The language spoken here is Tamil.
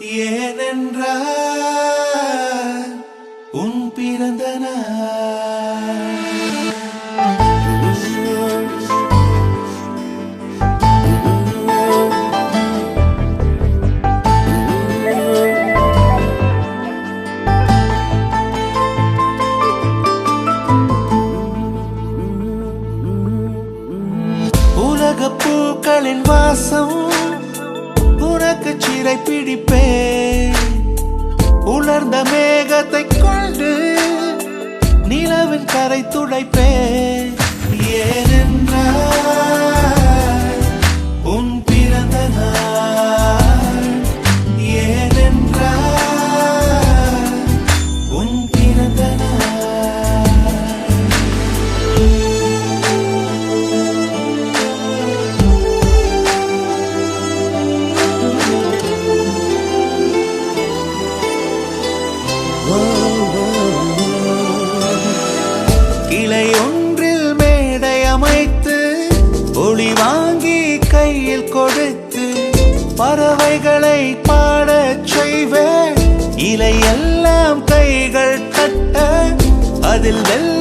ஏனென்றால் உன் பிறந்த உலக பூக்களின் வாசம் உலர்ந்த மேகத்தை கொண்டு நிலவின் கரை துடைப்பே ஒன்றில் மேடை அமைத்து ஒளி வாங்கி கையில் கொடுத்து பறவைகளை பாடச் செய்வேன். இலையெல்லாம் கைகள் தட்ட அதில் வெள்ள